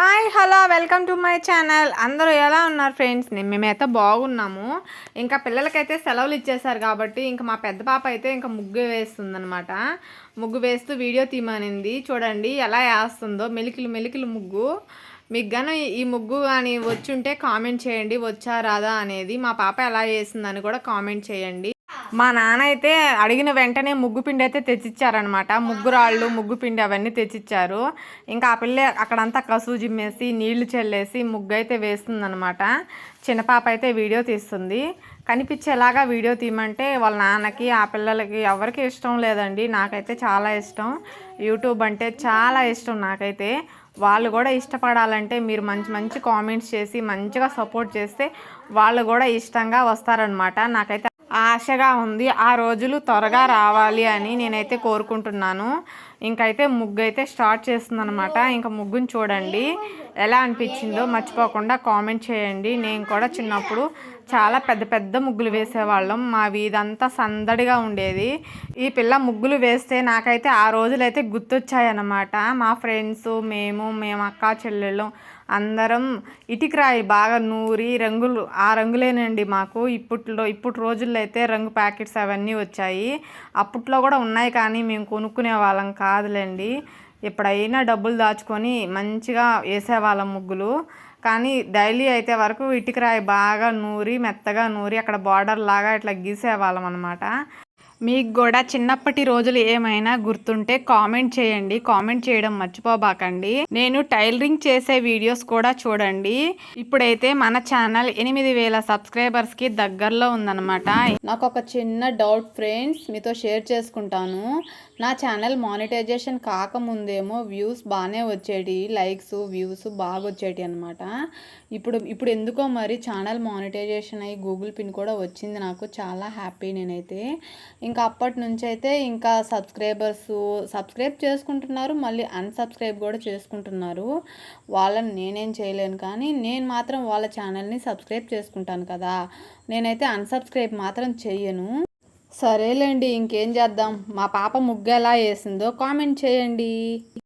Hi hello welcome to my channel. అందరూ ఎలా ఉన్నారు ఫ్రెండ్స్? మేమైతే బాగున్నాము. ఇంకా పిల్లలకైతే సెలవులు ఇచ్చేసారు కాబట్టి ఇంకా మా పెద్ద పాప అయితే ఇంకా ముగ్గు వేస్తుందనమాట ముగ్గు వేస్తూ వీడియో తీమనింది చూడండి ఎలా వేస్తుందో. మెలికిలు మెలికిలు ముగ్గు. మీకు గాను ఈ ముగ్గు కానీ వచ్చుంటే కామెంట్ చేయండి వచ్చా రాదా అనేది. మా పాప ఎలా వేసిందని కూడా కామెంట్ చేయండి. మా నాన్న అయితే అడిగిన వెంటనే ముగ్గు పిండి అయితే తెచ్చిచ్చారనమాట ముగ్గు రాళ్ళు ముగ్గు పిండి అవన్నీ తెచ్చిచ్చారు. ఇంకా ఆ పిల్ల అక్కడంతా కసువు జిమ్మేసి నీళ్ళు చల్లేసి ముగ్గు అయితే వేస్తుందనమాట చిన్న పాప అయితే వీడియో తీస్తుంది. కనిపించేలాగా వీడియో తీయమంటే వాళ్ళ నాన్నకి ఆ పిల్లలకి ఎవరికి ఇష్టం లేదండి. నాకైతే చాలా ఇష్టం. యూట్యూబ్ అంటే చాలా ఇష్టం నాకైతే. వాళ్ళు కూడా ఇష్టపడాలంటే మీరు మంచి మంచి కామెంట్స్ చేసి మంచిగా సపోర్ట్ చేస్తే వాళ్ళు కూడా ఇష్టంగా వస్తారనమాట నాకైతే ఆశగా ఉంది. ఆ రోజులు త్వరగా రావాలి అని నేనైతే కోరుకుంటున్నాను. ఇంకైతే ముగ్గు అయితే స్టార్ట్ చేస్తుందనమాట ఇంకా ముగ్గుని చూడండి. ఎలా అనిపించిందో మర్చిపోకుండా కామెంట్ చేయండి. నేను కూడా చిన్నప్పుడు చాలా పెద్ద పెద్ద ముగ్గులు వేసేవాళ్ళం. మా వీధంతా సందడిగా ఉండేది. ఈ పిల్ల ముగ్గులు వేస్తే నాకైతే ఆ రోజులైతే గుర్తొచ్చాయన్నమాట. మా ఫ్రెండ్స్ మేము మేము అక్క చెల్లెళ్ళం. అందరం ఇటుకరాయి బాగా నూరి రంగులు ఆ రంగులేనండి మాకు. ఇప్పట్లో ఇప్పుడు రోజుల్లో అయితే రంగు ప్యాకెట్స్ అవన్నీ వచ్చాయి. అప్పట్లో కూడా ఉన్నాయి కానీ మేము కొనుక్కునే వాళ్ళం కాదులేండి. ఎప్పుడైనా డబ్బులు దాచుకొని మంచిగా వేసేవాళ్ళం ముగ్గులు. కానీ డైలీ అయితే వరకు ఇటుకరాయి బాగా నూరి మెత్తగా నూరి అక్కడ బార్డర్ లాగా ఇట్లా గీసేవాళ్ళం అనమాట మీకు కూడా చిన్నప్పటి రోజులు ఏమైనా గుర్తుంటే కామెంట్ చేయండి. కామెంట్ చేయడం మర్చిపోబాకండి. నేను టైలరింగ్ చేసే వీడియోస్ కూడా చూడండి. ఇప్పుడైతే మన ఛానల్ ఎనిమిది వేల సబ్స్క్రైబర్స్కి దగ్గరలో ఉందన్నమాట. నాకు ఒక చిన్న డౌట్ ఫ్రెండ్స్ మీతో షేర్ చేసుకుంటాను. నా ఛానల్ మానిటైజేషన్ కాకముందేమో వ్యూస్ బాగానే వచ్చేటి లైక్స్ వ్యూస్ బాగా వచ్చేటి అనమాట ఇప్పుడు ఇప్పుడు ఎందుకో మరి ఛానల్ మానిటైజేషన్ అయ్యి గూగుల్ పిన్ కూడా వచ్చింది నాకు. చాలా హ్యాపీ నేనైతే. ఇంకా అప్పటి నుంచి అయితే ఇంకా సబ్స్క్రైబర్స్ సబ్స్క్రైబ్ చేసుకుంటున్నారు మళ్ళీ అన్సబ్స్క్రైబ్ కూడా చేసుకుంటున్నారు. వాళ్ళని నేనేం చేయలేను కానీ నేను మాత్రం వాళ్ళ ఛానల్ని సబ్స్క్రైబ్ చేసుకుంటాను కదా. నేనైతే అన్సబ్స్క్రైబ్ మాత్రం చెయ్యను. సరేలేండి ఇంకేం చేద్దాం? మా పాప ముగ్గు ఎలా వేసిందో కామెంట్ చేయండి.